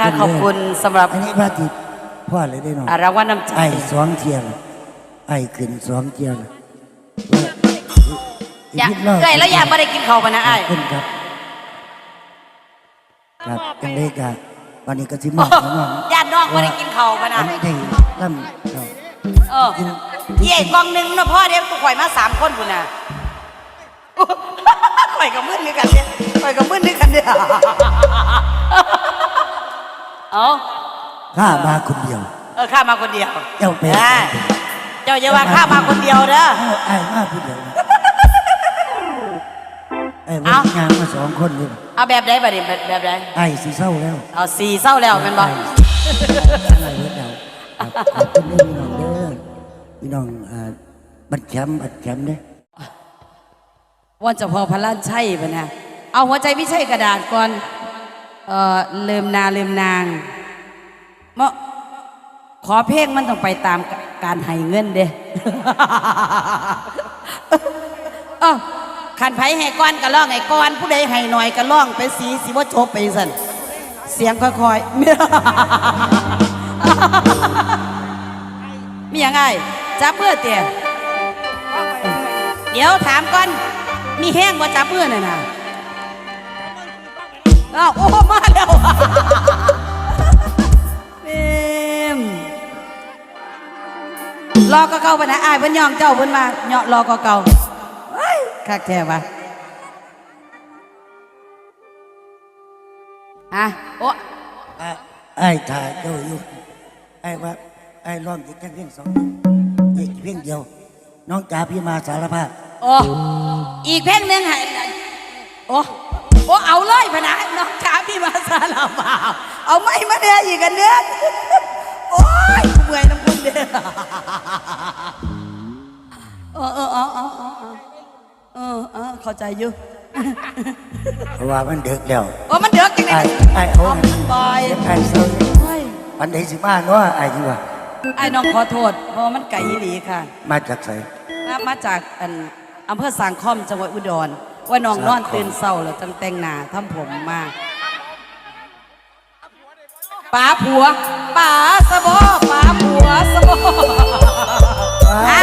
ค่ะขอบคุณสำหรับอันนี้พระอาทิตย์พ่อเลยได้หน่อยอ่ารางวัลน้ำใจไอ้สองเทียนไอ้ขึ้นสองเทียนอย่าเอ้ยแล้วอย่าไม่ได้กินข้าวปะนะไอ้ายขึ้นครับ ครับยังได้กันวันนี้ก็สิมอบของน้องญาติน้องไม่ได้กินข้าวปะนะอันนี้ได้ล่ำเราเออเยี่ยกล่องหนึ่งเนาะพ่อเดี๋ยวกูข่อยมาสามคนพุ่นน่ะข่อยกับมึนนึกกันเนี่ยข่อยกับมึนนึกกันเนี่ย เอาข้ามาคนเดียว เออข้ามาคนเดียว เจ้าเป็นอ่าเจ้าอย่าว่าข้ามาคนเดียวเด้อไอ้มาคนเดียวไอ้วัเอ้านงานมาสองคนเลยเอาแบบใดบัดนี้แบบแบบใดไอ้สีเศร้าแล้วเอาสี่เศร้าแล้วแม่นบ่ไอ้อะไรเวทเดาครับขอบคุณพี่น้องเด้อพี่น้องอ่าบัตรแคมป์บัตรแคมป์เด้อว่าเจะพอพระล้านใช่ปะนะเอาหัวใจไม่ใช่กระดาษก่อน เอ่อลืมนาลืมนางเมาะขอเพลงมันต้องไปตามการให้เงินเด้เอ้าขันไผให้ก้อนก็ร้องให้ก้อน ผู้ใดให้หน่อยก็ร้องไปสีสิว่าจบไปสั่นเสียงค่อยๆมีหยังไงจับเพื่อเตี่ยเดี๋ยวถามก่อนมีแห้งบ่าจับเพื่อน่ะนะ อ้าวโอ้มาแล้วเต็มรอก็เก่าปะนะอายเพิ่นยองเจ้าเพิ่นมาเหาะรอก็เก่าเฮ้ยคักแท้ปะอะโอ้อะไอ้ถ่ายเจ้าอยู่ไอ้ว่าไอ้ร้องอีกแค่เพียงสองเพลงอีกเพียงเดียว น้องจ๋าพี่มาสารภาพโอ้อีกเพลงหนึงให้โอ้ โอ้เอาเลยพนะน้องจ๋าพี่มาสารภาเอาไม่มาเด้ออีกกันเด้อโอ้ยเมื่อยน้ำคุณเด้อเออเออเออเออเออเออเข้าใจอยู่เพราะว่ามันเดึกแล้วโอ้มันเดือดจังไงไอ้ไอ้เอาบอยไอ้เศร้าเฮ้ยวันไหนสิมาเนาะไอ้ที่ว่าไอ้น้องขอโทษเพราะมันไก่อีหลีค่ะ มาจากไสมามาจากอันอำเภอสางคอมจังหวัดอุดร ว่าน้องนอนตื่นเศร้าแล้วจังแต่งหน้าทำผมมาป๋าผัวป๋าสะบอป๋าผัวสะบอฮะ